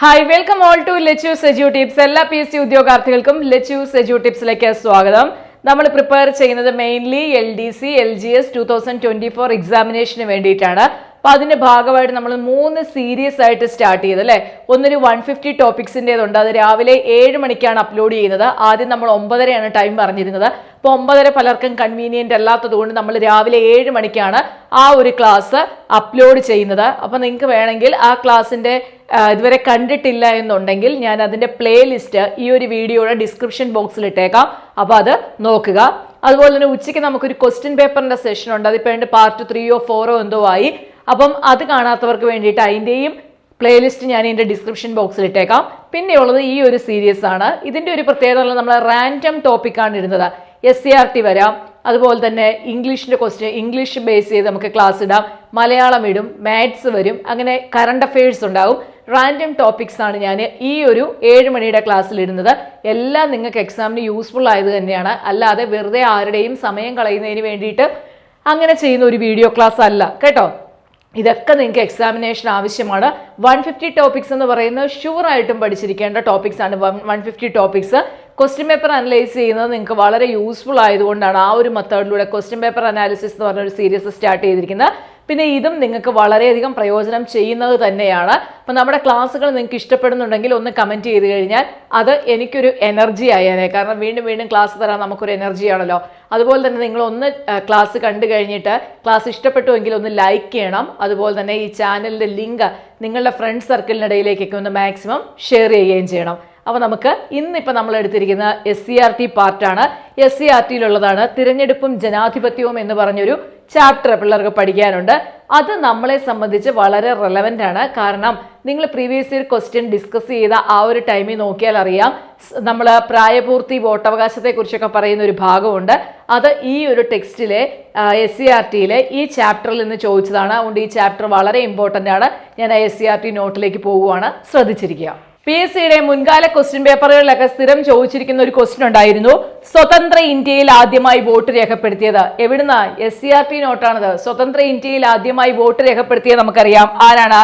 Hi welcome all to Lechu Seju tips എല്ലാ P S C ഉദ്യോഗാർത്ഥികൾക്കും ലെച്ചു സെജു ടിപ്സിലേക്ക് സ്വാഗതം. നമ്മൾ പ്രിപ്പയർ ചെയ്യുന്നത് mainly L D C L G S two thousand twenty four എക്സാമിനേഷന് വേണ്ടിയിട്ടാണ്. അപ്പൊ അതിന്റെ ഭാഗമായിട്ട് നമ്മൾ മൂന്ന് സീരീസ് ആയിട്ട് സ്റ്റാർട്ട് ചെയ്ത് അല്ലേ? ഒന്നൊരു വൺ ഫിഫ്റ്റി ടോപ്പിക്സിന്റെതുണ്ട് അത് രാവിലെ ഏഴ് മണിക്കാണ് അപ്ലോഡ് ചെയ്യുന്നത്. ആദ്യം നമ്മൾ ഒമ്പതരയാണ് ടൈം പറഞ്ഞിരുന്നത്. അപ്പോൾ ഒമ്പതര പലർക്കും കൺവീനിയന്റ് അല്ലാത്തത് കൊണ്ട് നമ്മൾ രാവിലെ ഏഴ് മണിക്കാണ് ആ ഒരു ക്ലാസ് അപ്ലോഡ് ചെയ്യുന്നത്. അപ്പോൾ നിങ്ങൾക്ക് വേണമെങ്കിൽ ആ ക്ലാസ്സിന്റെ ആ, ഇതുവരെ കണ്ടിട്ടില്ല എന്നുണ്ടെങ്കിൽ ഞാൻ അതിന്റെ പ്ലേലിസ്റ്റ് ഈ ഒരു വീഡിയോയുടെ ഡിസ്ക്രിപ്ഷൻ ബോക്സിൽ ഇട്ടേക്കാം. അപ്പോൾ അത് നോക്കുക. അതുപോലെ തന്നെ ഉച്ചയ്ക്ക് നമുക്കൊരു ക്വസ്റ്റ്യൻ പേപ്പറിന്റെ സെഷൻ ഉണ്ട്. അതിപ്പോൾ എന്റെ പാർട്ട് ത്രീയോ ഫോറോ എന്തോ ആയി. അപ്പം അത് കാണാത്തവർക്ക് വേണ്ടിയിട്ട് അതിന്റെയും പ്ലേലിസ്റ്റ് ഞാൻ ഇതിന്റെ ഡിസ്ക്രിപ്ഷൻ ബോക്സിൽ ഇട്ടേക്കാം. പിന്നെയുള്ളത് ഈ ഒരു സീരീസ് ആണ്. ഇതിന്റെ ഒരു പ്രത്യേകത നമ്മൾ റാൻഡം ടോപ്പിക്കാണ് ഇരുന്നത് എസ് സി ആർ ടി വരാം. അതുപോലെ തന്നെ ഇംഗ്ലീഷിന്റെ ക്വസ്റ്റ്യൻ ഇംഗ്ലീഷ് ബേസ് ചെയ്ത് നമുക്ക് ക്ലാസ് ഇടാം. മലയാളം ഇടും. മാത്സ് വരും. അങ്ങനെ കറണ്ട് അഫയേഴ്സ് ഉണ്ടാവും. റാൻഡം ടോപ്പിക്സ് ആണ് ഞാൻ ഈ ഒരു ഏഴ് മണിയുടെ ക്ലാസ്സിൽ ഇടുന്നത്. എല്ലാം നിങ്ങൾക്ക് എക്സാമിന് യൂസ്ഫുൾ ആയത് തന്നെയാണ്. അല്ലാതെ വെറുതെ ആരുടെയും സമയം കളയുന്നതിന് വേണ്ടിയിട്ട് അങ്ങനെ ചെയ്യുന്ന ഒരു വീഡിയോ ക്ലാസ് അല്ല. കേട്ടോ? ഇതൊക്കെ നിങ്ങൾക്ക് എക്സാമിനേഷൻ ആവശ്യമാണ്. വൺ ഫിഫ്റ്റി ടോപ്പിക്സ് എന്ന് പറയുന്നത് ഷുവറായിട്ടും പഠിച്ചിരിക്കേണ്ട ടോപ്പിക്സ് ആണ് one fifty topics question paper analyse ചെയ്യുന്നത് നിങ്ങൾക്ക് വളരെ യൂസ്ഫുൾ ആയതുകൊണ്ടാണ് ആ ഒരു മെത്തേഡിലൂടെ ക്വസ്റ്റ്യൻ പേപ്പർ അനാലിസിസ് എന്ന് പറഞ്ഞ ഒരു സീരീസ് സ്റ്റാർട്ട് ചെയ്തിരിക്കുന്നത്. പിന്നെ ഇതും നിങ്ങൾക്ക് വളരെയധികം പ്രയോജനം ചെയ്യുന്നത് തന്നെയാണ്. അപ്പം നമ്മുടെ ക്ലാസ്സുകൾ നിങ്ങൾക്ക് ഇഷ്ടപ്പെടുന്നുണ്ടെങ്കിൽ ഒന്ന് കമന്റ് ചെയ്ത് കഴിഞ്ഞാൽ അത് എനിക്കൊരു എനർജി ആയേനെ. കാരണം വീണ്ടും വീണ്ടും ക്ലാസ് തരാൻ നമുക്കൊരു എനർജി ആണല്ലോ. അതുപോലെ തന്നെ നിങ്ങൾ ഒന്ന് ക്ലാസ് കണ്ടു കഴിഞ്ഞിട്ട് ക്ലാസ് ഇഷ്ടപ്പെട്ടുവെങ്കിൽ ഒന്ന് ലൈക്ക് ചെയ്യണം. അതുപോലെ തന്നെ ഈ ചാനലിന്റെ ലിങ്ക് നിങ്ങളുടെ ഫ്രണ്ട് സർക്കിളിനിടയിലേക്കൊക്കെ ഒന്ന് മാക്സിമം ഷെയർ ചെയ്യുകയും ചെയ്യണം. അപ്പോൾ നമുക്ക് ഇന്നിപ്പോൾ നമ്മൾ എടുത്തിരിക്കുന്ന എസ് സി ആർ ടി പാർട്ടാണ് എസ് സി ആർ ടിയിലുള്ളതാണ് തിരഞ്ഞെടുപ്പും ജനാധിപത്യവും എന്ന് പറഞ്ഞൊരു ചാപ്റ്റർ പിള്ളേർക്ക് പഠിക്കാനുണ്ട്. അത് നമ്മളെ സംബന്ധിച്ച് വളരെ റെലവന്റ് ആണ്. കാരണം നിങ്ങൾ പ്രീവിയസ് ഇയർ ക്വസ്റ്റ്യൻ ഡിസ്കസ് ചെയ്ത ആ ഒരു ടൈമിൽ നോക്കിയാൽ അറിയാം. നമ്മൾ പ്രായപൂർത്തി വോട്ടവകാശത്തെക്കുറിച്ചൊക്കെ പറയുന്ന ഒരു ഭാഗമുണ്ട്. അത് ഈ ഒരു ടെക്സ്റ്റിലെ എസ് സി ആർ ടിയിലെ ഈ ചാപ്റ്ററിൽ നിന്ന് ചോദിച്ചതാണ്. അതുകൊണ്ട് ഈ ചാപ്റ്റർ വളരെ ഇമ്പോർട്ടന്റ് ആണ്. ഞാൻ എസ് സി ആർ ടി നോട്ടിലേക്ക് പോവുകയാണ് ശ്രദ്ധിച്ചിരിക്കുക. പി എസ് സിയുടെ മുൻകാല ക്വസ്റ്റ്യൻ പേപ്പറുകളിലൊക്കെ സ്ഥിരം ചോദിച്ചിരിക്കുന്ന ഒരു ക്വസ്റ്റ്യൻ ഉണ്ടായിരുന്നു. സ്വതന്ത്ര ഇന്ത്യയിൽ ആദ്യമായി വോട്ട് രേഖപ്പെടുത്തിയത്. എവിടുന്ന? എസ് സി ആർ ടി നോട്ടാണത്. സ്വതന്ത്ര ഇന്ത്യയിൽ ആദ്യമായി വോട്ട് രേഖപ്പെടുത്തിയത് നമുക്കറിയാം. ആരാണ്?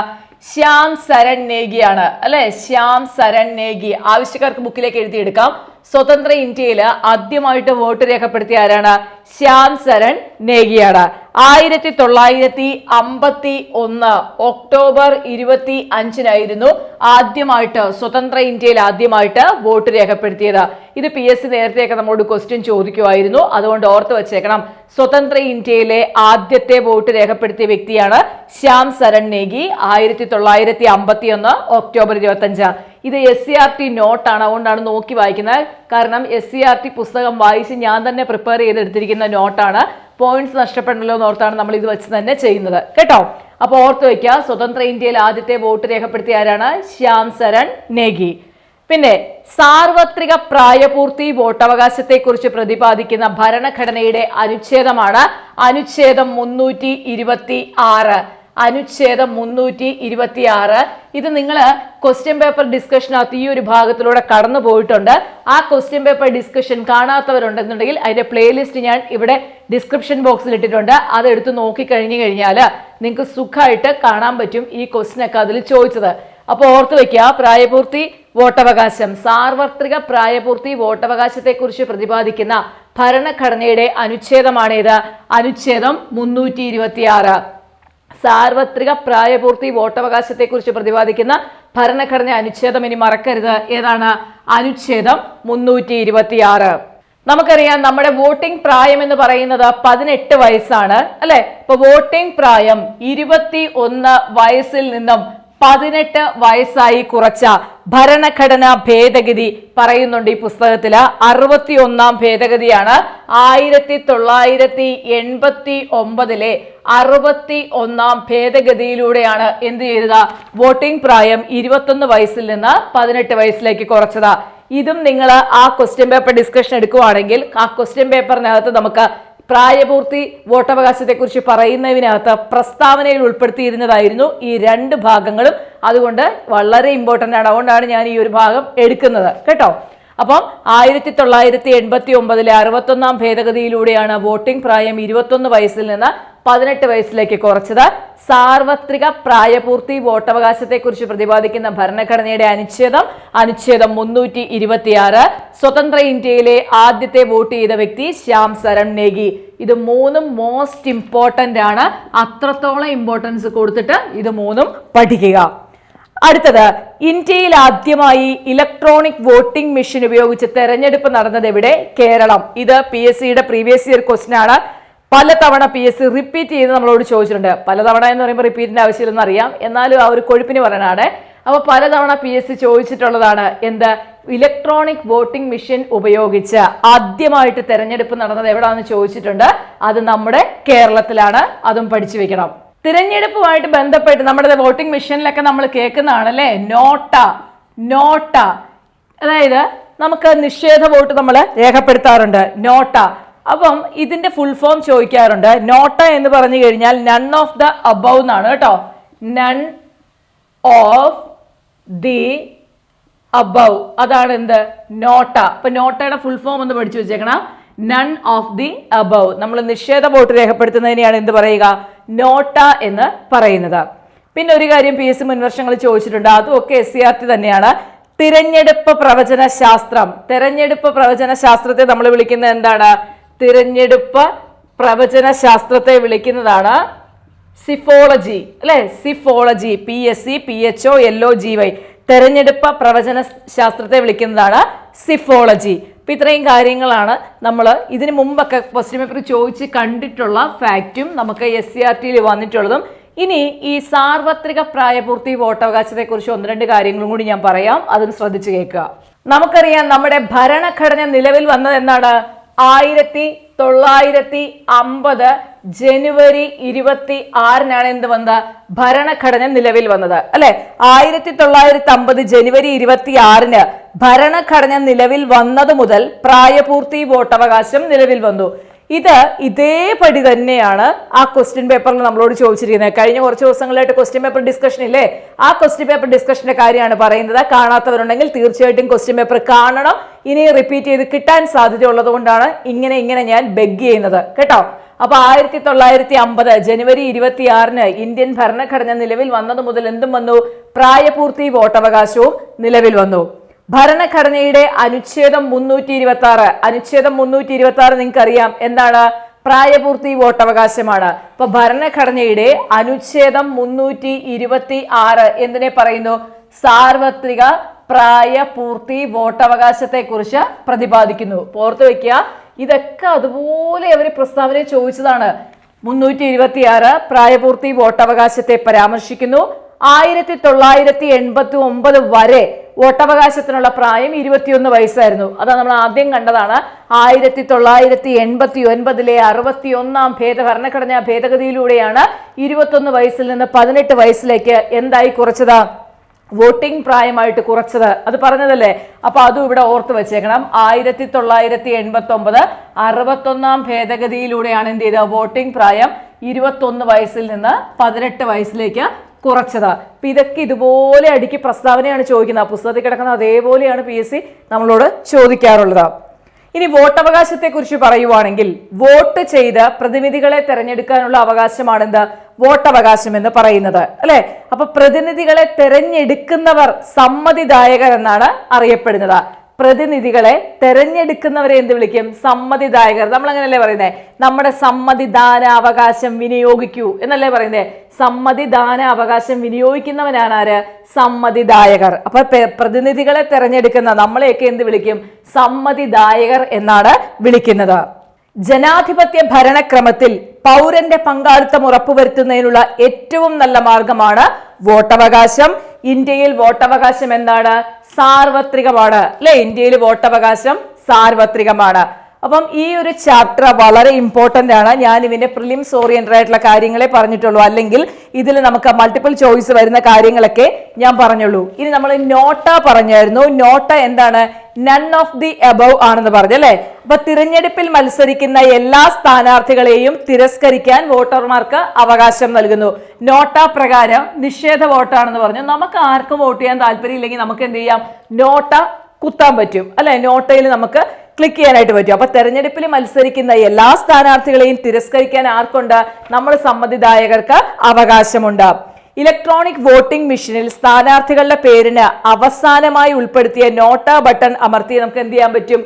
ശ്യാം സരൺ നേഗിയാണ്. അല്ലെ? ശ്യാം സരൺ നേഗി. ആവശ്യക്കാർക്ക് ബുക്കിലേക്ക് എഴുതിയെടുക്കാം. സ്വതന്ത്ര ഇന്ത്യയിൽ ആദ്യമായിട്ട് വോട്ട് രേഖപ്പെടുത്തിയ ആരാണ്? ശ്യാം സരൺ നേഗിയാണ്. ആയിരത്തി തൊള്ളായിരത്തി അമ്പത്തി ഒന്ന് ഒക്ടോബർ ഇരുപത്തി അഞ്ചിനായിരുന്നു ആദ്യമായിട്ട് സ്വതന്ത്ര ഇന്ത്യയിൽ ആദ്യമായിട്ട് വോട്ട് രേഖപ്പെടുത്തിയത്. ഇത് പി എസ് സി നേരത്തെയൊക്കെ നമ്മളോട് ക്വസ്റ്റ്യൻ ചോദിക്കുമായിരുന്നു അതുകൊണ്ട് ഓർത്ത് വച്ചേക്കണം. സ്വതന്ത്ര ഇന്ത്യയിലെ ആദ്യത്തെ വോട്ട് രേഖപ്പെടുത്തിയ വ്യക്തിയാണ് ശ്യാം സരൺ നേഗി. ആയിരത്തി തൊള്ളായിരത്തി അമ്പത്തി ഒന്ന് ഒക്ടോബർ ഇരുപത്തി അഞ്ച് ഇത് എസ് സി ആർ ടി നോട്ടാണ് അതുകൊണ്ടാണ് നോക്കി വായിക്കുന്നത്. കാരണം എസ് സി ആർ ടി പുസ്തകം വായിച്ച് ഞാൻ തന്നെ പ്രിപ്പയർ ചെയ്തെടുത്തിരിക്കുന്ന നോട്ടാണ് പോയിന്റ്സ് നഷ്ടപ്പെടണല്ലോ എന്നോർത്താണ് നമ്മൾ ഇത് വെച്ച് തന്നെ ചെയ്യുന്നത്. കേട്ടോ? അപ്പോൾ ഓർത്ത് വയ്ക്കുക സ്വതന്ത്ര ഇന്ത്യയിൽ ആദ്യത്തെ വോട്ട് രേഖപ്പെടുത്തിയ ആരാണ്? ശ്യാം സരൺ നേഗി. പിന്നെ സാർവത്രിക പ്രായപൂർത്തി വോട്ടവകാശത്തെക്കുറിച്ച് പ്രതിപാദിക്കുന്ന ഭരണഘടനയുടെ അനുച്ഛേദമാണ് അനുച്ഛേദം മുന്നൂറ്റി ഇരുപത്തി ആറ് അനുച്ഛേദം മുന്നൂറ്റി ഇരുപത്തി ആറ് ഇത് നിങ്ങൾ ക്വസ്റ്റ്യൻ പേപ്പർ ഡിസ്കഷനകത്ത് ഈ ഒരു ഭാഗത്തിലൂടെ കടന്നു പോയിട്ടുണ്ട്. ആ ക്വസ്റ്റ്യൻ പേപ്പർ ഡിസ്കഷൻ കാണാത്തവരുണ്ടെന്നുണ്ടെങ്കിൽ അതിന്റെ പ്ലേലിസ്റ്റ് ഞാൻ ഇവിടെ ഡിസ്ക്രിപ്ഷൻ ബോക്സിൽ ഇട്ടിട്ടുണ്ട്. അത് എടുത്ത് നോക്കി കഴിഞ്ഞു കഴിഞ്ഞാൽ നിങ്ങൾക്ക് സുഖമായിട്ട് കാണാൻ പറ്റും ഈ ക്വസ്റ്റ്യൻ ഒക്കെ അതിൽ ചോദിച്ചത്. അപ്പോൾ ഓർത്ത് വെക്കുക പ്രായപൂർത്തി വോട്ടവകാശം. സാർവത്രിക പ്രായപൂർത്തി വോട്ടവകാശത്തെക്കുറിച്ച് പ്രതിപാദിക്കുന്ന ഭരണഘടനയുടെ അനുച്ഛേദമാണേത്. അനുച്ഛേദം മുന്നൂറ്റി ഇരുപത്തിയാറ് സാർവത്രിക പ്രായപൂർത്തി വോട്ടവകാശത്തെക്കുറിച്ച് പ്രതിപാദിക്കുന്ന ഭരണഘടന അനുച്ഛേദം ഇനി മറക്കരുത്. ഏതാണ്? അനുച്ഛേദം മുന്നൂറ്റി ഇരുപത്തിയാറ് നമുക്കറിയാം നമ്മുടെ വോട്ടിംഗ് പ്രായം എന്ന് പറയുന്നത് പതിനെട്ട് വയസ്സാണ് അല്ലെ? ഇപ്പൊ വോട്ടിംഗ് പ്രായം ഇരുപത്തി ഒന്ന് വയസ്സിൽ നിന്നും പതിനെട്ട് വയസ്സായി കുറച്ച ഭരണഘടന ഭേദഗതി പറയുന്നുണ്ട് ഈ പുസ്തകത്തിൽ അറുപത്തി ഒന്നാം ഭേദഗതിയാണ്. ആയിരത്തി തൊള്ളായിരത്തി എൺപത്തി ഒമ്പതിലെ അറുപത്തി ഒന്നാം ഭേദഗതിയിലൂടെയാണ് എന്ത് ചെയ്തത്? വോട്ടിംഗ് പ്രായം ഇരുപത്തൊന്ന് വയസ്സിൽ നിന്ന് പതിനെട്ട് വയസ്സിലേക്ക് കുറച്ചതാ. ഇതും നിങ്ങൾ ആ ക്വസ്റ്റ്യൻ പേപ്പർ ഡിസ്കഷൻ എടുക്കുവാണെങ്കിൽ ആ ക്വസ്റ്റ്യൻ പേപ്പറിനകത്ത് നമുക്ക് പ്രായപൂർത്തി വോട്ടവകാശത്തെക്കുറിച്ച് പറയുന്നതിനകത്ത് പ്രസ്താവനയിൽ ഉൾപ്പെടുത്തിയിരുന്നതായിരുന്നു ഈ രണ്ട് ഭാഗങ്ങളും. അതുകൊണ്ട് വളരെ ഇമ്പോർട്ടന്റ് ആണ്. അതുകൊണ്ടാണ് ഞാൻ ഈ ഒരു ഭാഗം എടുക്കുന്നത്. കേട്ടോ? അപ്പം ആയിരത്തി തൊള്ളായിരത്തി എൺപത്തി ഒമ്പതിലെ അറുപത്തൊന്നാം ഭേദഗതിയിലൂടെയാണ് വോട്ടിംഗ് പ്രായം ഇരുപത്തൊന്ന് വയസ്സിൽ നിന്ന് പതിനെട്ട് വയസ്സിലേക്ക് കുറച്ചത്. സാർവത്രിക പ്രായപൂർത്തി വോട്ടവകാശത്തെക്കുറിച്ച് പ്രതിപാദിക്കുന്ന ഭരണഘടനയുടെ അനുച്ഛേദം അനുച്ഛേദം മുന്നൂറ്റി ഇരുപത്തിയാറ് സ്വതന്ത്ര ഇന്ത്യയിലെ ആദ്യത്തെ വോട്ട് ചെയ്ത വ്യക്തി ശ്യാം സരൺ നേഗി. ഇത് മൂന്നും മോസ്റ്റ് ഇമ്പോർട്ടന്റ് ആണ്. അത്രത്തോളം ഇമ്പോർട്ടൻസ് കൊടുത്തിട്ട് ഇത് മൂന്നും പഠിക്കുക. അടുത്തത് ഇന്ത്യയിൽ ആദ്യമായി ഇലക്ട്രോണിക് വോട്ടിംഗ് മെഷീൻ ഉപയോഗിച്ച് തെരഞ്ഞെടുപ്പ് നടന്നത് എവിടെ? കേരളം. ഇത് പി എസ് സിയുടെ പ്രീവിയസ് ഇയർ ക്വസ്റ്റിനാണ് ആണ്. പലതവണ പി എസ് സി റിപ്പീറ്റ് ചെയ്ത് നമ്മളോട് ചോദിച്ചിട്ടുണ്ട്. പലതവണ എന്ന് പറയുമ്പോൾ റിപ്പീറ്റിന്റെ ആവശ്യമില്ലെന്ന് അറിയാം. എന്നാലും ആ ഒരു കൊഴുപ്പിന് പറയണാണ് അപ്പോൾ പലതവണ പി എസ് സി ചോദിച്ചിട്ടുള്ളതാണ് എന്ത്? ഇലക്ട്രോണിക് വോട്ടിംഗ് മെഷീൻ ഉപയോഗിച്ച് ആദ്യമായിട്ട് തെരഞ്ഞെടുപ്പ് നടന്നത് എവിടാണെന്ന് ചോദിച്ചിട്ടുണ്ട്? അത് നമ്മുടെ കേരളത്തിലാണ്. അതും പഠിച്ചു വെക്കണം. തിരഞ്ഞെടുപ്പുമായിട്ട് ബന്ധപ്പെട്ട് നമ്മുടെ വോട്ടിംഗ് മെഷീനിലൊക്കെ നമ്മൾ കേൾക്കുന്നതാണ് അല്ലെ നോട്ട നോട്ട. അതായത് നമുക്ക് നിഷേധ വോട്ട് നമ്മൾ രേഖപ്പെടുത്താറുണ്ട്. നോട്ട. അപ്പം ഇതിന്റെ ഫുൾ ഫോം ചോദിക്കാറുണ്ട്. നോട്ട എന്ന് പറഞ്ഞു കഴിഞ്ഞാൽ നൺ ഓഫ് ദ അബവ് എന്നാണ് കേട്ടോ. നൺ ഓഫ് ദി അബവ് അതാണ് എന്ത്? നോട്ട. അപ്പൊ നോട്ടയുടെ ഫുൾ ഫോം ഒന്ന് പഠിച്ചു വെച്ചേക്കണം. നൺ ഓഫ് ദി അബവ് നമ്മൾ നിഷേധ വോട്ട് രേഖപ്പെടുത്തുന്നതിനെയാണ് എന്ത് പറയുക? നോട്ട എന്ന് പറയുന്നത്. പിന്നെ ഒരു കാര്യം പി എസ് സി മുൻവർഷങ്ങൾ ചോദിച്ചിട്ടുണ്ട്. അതും ഒക്കെ എസ് സി ആർ ടി തന്നെയാണ്. തിരഞ്ഞെടുപ്പ് പ്രവചന ശാസ്ത്രം തിരഞ്ഞെടുപ്പ് പ്രവചന ശാസ്ത്രത്തെ നമ്മൾ വിളിക്കുന്നത് എന്താണ്? തിരഞ്ഞെടുപ്പ് പ്രവചന ശാസ്ത്രത്തെ വിളിക്കുന്നതാണ് സിഫോളജി അല്ലെ? Psephology P S C P H O L O G Y തെരഞ്ഞെടുപ്പ് പ്രവചന ശാസ്ത്രത്തെ വിളിക്കുന്നതാണ് സിഫോളജി. അപ്പം ഇത്രയും കാര്യങ്ങളാണ് നമ്മൾ ഇതിനു മുമ്പൊക്കെ ക്വസ്റ്റ്യൻ പേപ്പർ ചോദിച്ച് കണ്ടിട്ടുള്ള ഫാക്റ്റും നമുക്ക് എസ് സി ആർ ടിയിൽ വന്നിട്ടുള്ളതും. ഇനി ഈ സാർവത്രിക പ്രായപൂർത്തി വോട്ടവകാശത്തെക്കുറിച്ച് ഒന്ന് രണ്ട് കാര്യങ്ങളും കൂടി ഞാൻ പറയാം. അതും ശ്രദ്ധിച്ചു കേൾക്കുക. നമുക്കറിയാം നമ്മുടെ ഭരണഘടന നിലവിൽ വന്നത് എന്താണ്? ആയിരത്തി തൊള്ളായിരത്തി അമ്പത് ജനുവരി ഇരുപത്തി ആറിനാണ് എന്ത് വന്നത്? ഭരണഘടന നിലവിൽ വന്നത്. അല്ലെ? ആയിരത്തി തൊള്ളായിരത്തി അമ്പത് ജനുവരി ഇരുപത്തി ആറിന് ഭരണഘടന നിലവിൽ വന്നത് മുതൽ പ്രായപൂർത്തി വോട്ടവകാശം നിലവിൽ വന്നു. ഇത് ഇതേപടി തന്നെയാണ് ആ ക്വസ്റ്റ്യൻ പേപ്പറിൽ നമ്മളോട് ചോദിച്ചിരിക്കുന്നത്. കഴിഞ്ഞ കുറച്ച് ദിവസങ്ങളായിട്ട് ക്വസ്റ്റ്യൻ പേപ്പർ ഡിസ്കഷൻ ഇല്ലേ? ആ ക്വസ്റ്റ്യൻ പേപ്പർ ഡിസ്കഷന്റെ കാര്യമാണ് പറയുന്നത്. കാണാത്തവരുണ്ടെങ്കിൽ തീർച്ചയായിട്ടും ക്വസ്റ്റ്യൻ പേപ്പർ കാണണം. ഇനി റിപ്പീറ്റ് ചെയ്ത് കിട്ടാൻ സാധ്യത ഉള്ളതുകൊണ്ടാണ് ഇങ്ങനെ ഇങ്ങനെ ഞാൻ ബെഗ് ചെയ്യുന്നത്. കേട്ടോ? അപ്പൊ ആയിരത്തി തൊള്ളായിരത്തി അമ്പത് ജനുവരി ഇരുപത്തിയാറിന് ഇന്ത്യൻ ഭരണഘടന നിലവിൽ വന്നത് മുതൽ എന്തും വന്നു? പ്രായപൂർത്തി വോട്ടവകാശവും നിലവിൽ വന്നു. ഭരണഘടനയുടെ അനുച്ഛേദം മുന്നൂറ്റി ഇരുപത്തി ആറ് അനുച്ഛേദം മുന്നൂറ്റി ഇരുപത്തി ആറ് നിങ്ങൾക്ക് അറിയാം എന്താണ്? പ്രായപൂർത്തി വോട്ടവകാശമാണ്. അപ്പൊ ഭരണഘടനയുടെ അനുച്ഛേദം മുന്നൂറ്റി ഇരുപത്തി ആറ് എന്തിനെ പറയുന്നു? സാർവത്രിക പ്രായപൂർത്തി വോട്ടവകാശത്തെ കുറിച്ച് പ്രതിപാദിക്കുന്നു ഓർത്തു വെക്കുക ഇതൊക്കെ അതുപോലെ അവർ പ്രസ്താവന ചോദിച്ചതാണ്. മുന്നൂറ്റി ഇരുപത്തി ആറ് പ്രായപൂർത്തി വോട്ടവകാശത്തെ പരാമർശിക്കുന്നു. ആയിരത്തി തൊള്ളായിരത്തി എൺപത്തി ഒമ്പത് വരെ വോട്ടവകാശത്തിനുള്ള പ്രായം ഇരുപത്തിയൊന്ന് വയസ്സായിരുന്നു. അത് നമ്മൾ ആദ്യം കണ്ടതാണ് ആയിരത്തി തൊള്ളായിരത്തി എൺപത്തി ഒൻപതിലെ അറുപത്തി ഒന്നാം ഭേദ ഭരണഘടനാ ഭേദഗതിയിലൂടെയാണ് ഇരുപത്തൊന്ന് വയസ്സിൽ നിന്ന് പതിനെട്ട് വയസ്സിലേക്ക് എന്തായി കുറച്ചത്? വോട്ടിംഗ് പ്രായമായിട്ട് കുറച്ചത്. അത് പറഞ്ഞതല്ലേ? അപ്പൊ അതും ഇവിടെ ഓർത്ത് വെച്ചേക്കണം. ആയിരത്തി തൊള്ളായിരത്തി എൺപത്തി ഒമ്പത് അറുപത്തൊന്നാം ഭേദഗതിയിലൂടെയാണ് എന്ത് ചെയ്തത്? വോട്ടിംഗ് പ്രായം ഇരുപത്തൊന്ന് വയസ്സിൽ നിന്ന് പതിനെട്ട് വയസ്സിലേക്ക് കുറച്ചത്. അപ്പൊ ഇതൊക്കെ ഇതുപോലെ അടുക്കി പ്രസ്താവനയാണ് ചോദിക്കുന്നത്. ആ പുസ്തകത്തിൽ കിടക്കുന്ന അതേപോലെയാണ് പി എസ് സി നമ്മളോട് ചോദിക്കാറുള്ളത്. ഇനി വോട്ടവകാശത്തെക്കുറിച്ച് പറയുവാണെങ്കിൽ വോട്ട് ചെയ്ത് പ്രതിനിധികളെ തെരഞ്ഞെടുക്കാനുള്ള അവകാശമാണെന്ത്? വോട്ടവകാശം എന്ന് പറയുന്നത്. അല്ലെ? അപ്പൊ പ്രതിനിധികളെ തെരഞ്ഞെടുക്കുന്നവർ സമ്മതിദായകർ എന്നാണ് അറിയപ്പെടുന്നത്. പ്രതിനിധികളെ തെരഞ്ഞെടുക്കുന്നവരെ എന്ത് വിളിക്കും? സമ്മതിദായകർ. നമ്മൾ അങ്ങനെയല്ലേ പറയുന്നത് നമ്മുടെ സമ്മതിദാന അവകാശം വിനിയോഗിക്കൂ എന്നല്ലേ പറയുന്നത് സമ്മതിദാന അവകാശം വിനിയോഗിക്കുന്നവനാണ് ആര് സമ്മതിദായകർ. അപ്പൊ പ്രതിനിധികളെ തെരഞ്ഞെടുക്കുന്ന നമ്മളെയൊക്കെ എന്ത് വിളിക്കും? സമ്മതിദായകർ എന്നാണ് വിളിക്കുന്നത്. ജനാധിപത്യ ഭരണക്രമത്തിൽ പൗരന്റെ പങ്കാളിത്തം ഉറപ്പുവരുത്തുന്നതിനുള്ള ഏറ്റവും നല്ല മാർഗമാണ് വോട്ടവകാശം. ഇന്ത്യയിൽ വോട്ടവകാശം എന്താണ്? സാർവത്രികമാണ്. അല്ലെ? ഇന്ത്യയിൽ വോട്ടവകാശം സാർവത്രികമാണ്. അപ്പം ഈ ഒരു ചാപ്റ്റർ വളരെ ഇമ്പോർട്ടന്റ് ആണ്. ഞാൻ ഇതിന്റെ പ്രിലിംസ് ഓറിയന്റഡ് ആയിട്ടുള്ള കാര്യങ്ങളെ പറഞ്ഞിട്ടുള്ളൂ. അല്ലെങ്കിൽ ഇതിൽ നമുക്ക് മൾട്ടിപ്പിൾ ചോയ്സ് വരുന്ന കാര്യങ്ങളൊക്കെ ഞാൻ പറഞ്ഞുള്ളൂ. ഇനി നമ്മൾ നോട്ട പറഞ്ഞായിരുന്നു. നോട്ട എന്താണ്? നൺ ഓഫ് ദി അബവ് ആണെന്ന് പറഞ്ഞു അല്ലേ? അപ്പൊ തിരഞ്ഞെടുപ്പിൽ മത്സരിക്കുന്ന എല്ലാ സ്ഥാനാർത്ഥികളെയും തിരസ്കരിക്കാൻ വോട്ടർമാർക്ക് അവകാശം നൽകുന്നു. നോട്ട പ്രകാരം നിഷേധ വോട്ടാണെന്ന് പറഞ്ഞു. നമുക്ക് ആർക്കും വോട്ട് ചെയ്യാൻ താല്പര്യമില്ലെങ്കിൽ നമുക്ക് എന്ത് ചെയ്യാം? നോട്ട കുത്താൻ പറ്റും. അല്ലെ? നോട്ടയിൽ നമുക്ക് ക്ലിക്ക് ചെയ്യാനായിട്ട് പറ്റും. അപ്പൊ തെരഞ്ഞെടുപ്പിൽ മത്സരിക്കുന്ന എല്ലാ സ്ഥാനാർത്ഥികളെയും തിരസ്കരിക്കാൻ ആർക്കുണ്ട്? നമ്മൾ സമ്മതിദായകർക്ക് അവകാശമുണ്ട്. ഇലക്ട്രോണിക് വോട്ടിംഗ് മെഷീനിൽ സ്ഥാനാർത്ഥികളുടെ പേരിന് അവസാനമായി ഉൾപ്പെടുത്തിയ നോട്ട ബട്ടൺ അമർത്തി നമുക്ക് എന്ത് ചെയ്യാൻ പറ്റും?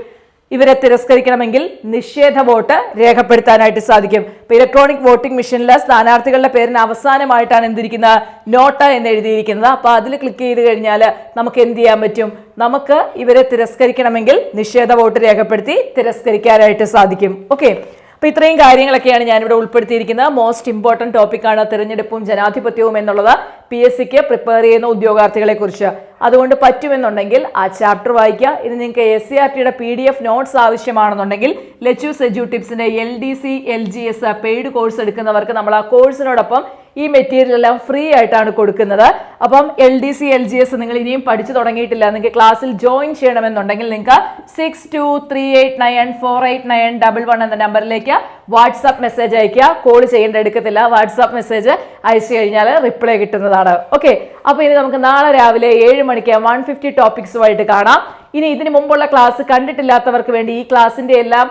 ഇവരെ തിരസ്കരിക്കണമെങ്കിൽ നിഷേധ വോട്ട് രേഖപ്പെടുത്താനായിട്ട് സാധിക്കും. ഇപ്പൊ ഇലക്ട്രോണിക് വോട്ടിംഗ് മെഷീനിൽ സ്ഥാനാർത്ഥികളുടെ പേരിന് അവസാനമായിട്ടാണ് എന്തിരിക്കുന്നത് നോട്ട എന്ന് എഴുതിയിരിക്കുന്നത്. അപ്പൊ അതിൽ ക്ലിക്ക് ചെയ്ത് കഴിഞ്ഞാൽ നമുക്ക് എന്ത് ചെയ്യാൻ പറ്റും? നമുക്ക് ഇവരെ തിരസ്കരിക്കണമെങ്കിൽ നിഷേധ വോട്ട് രേഖപ്പെടുത്തി തിരസ്കരിക്കാനായിട്ട് സാധിക്കും. ഓക്കെ അപ്പൊ ഇത്രയും കാര്യങ്ങളൊക്കെയാണ് ഞാനിവിടെ ഉൾപ്പെടുത്തിയിരിക്കുന്നത്. മോസ്റ്റ് ഇമ്പോർട്ടന്റ് ടോപ്പിക്കാണ് തിരഞ്ഞെടുപ്പും ജനാധിപത്യവും എന്നുള്ളത്. പി എസ് സിക്ക് പ്രിപ്പയർ ചെയ്യുന്ന ഉദ്യോഗാർത്ഥികളെ കുറിച്ച് അതുകൊണ്ട് പറ്റുമെന്നുണ്ടെങ്കിൽ ആ ചാപ്റ്റർ വായിക്കുക. ഇനി നിങ്ങൾക്ക് എസ് സി ആർ ടിയുടെ പി ഡി എഫ് നോട്ട്സ് ആവശ്യമാണെന്നുണ്ടെങ്കിൽ ലെച്ചൂസ് edu ടിപ്സിന്റെ L D C L G S paid course എടുക്കുന്നവർക്ക് നമ്മൾ ആ കോഴ്സിനോടൊപ്പം ഈ മെറ്റീരിയൽ എല്ലാം ഫ്രീ ആയിട്ടാണ് കൊടുക്കുന്നത്. അപ്പം L D C L G S നിങ്ങൾ ഇനിയും പഠിച്ചു തുടങ്ങിയിട്ടില്ല. നിങ്ങൾക്ക് ക്ലാസ്സിൽ ജോയിൻ ചെയ്യണമെന്നുണ്ടെങ്കിൽ നിങ്ങൾക്ക് six two three eight nine four eight nine double one എന്ന നമ്പറിലേക്ക് വാട്സാപ്പ് മെസ്സേജ് അയക്കുക കോൾ ചെയ്യേണ്ട എടുക്കത്തില്ല. വാട്സാപ്പ് മെസ്സേജ് അയച്ചു കഴിഞ്ഞാൽ റിപ്ലൈ കിട്ടുന്നതാണ്. ഓക്കെ അപ്പോൾ ഇനി നമുക്ക് നാളെ രാവിലെ ഏഴ് മണിക്ക് വൺ ഫിഫ്റ്റി ടോപ്പിക്സുമായിട്ട് കാണാം. ഇനി ഇതിന് മുമ്പുള്ള ക്ലാസ് കണ്ടിട്ടില്ലാത്തവർക്ക് വേണ്ടി ഈ ക്ലാസ്സിന്റെ എല്ലാം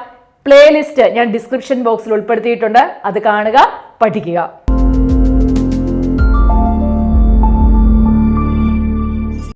പ്ലേലിസ്റ്റ് ഞാൻ ഡിസ്ക്രിപ്ഷൻ ബോക്സിൽ ഉൾപ്പെടുത്തിയിട്ടുണ്ട്. അത് കാണുക പഠിക്കുക.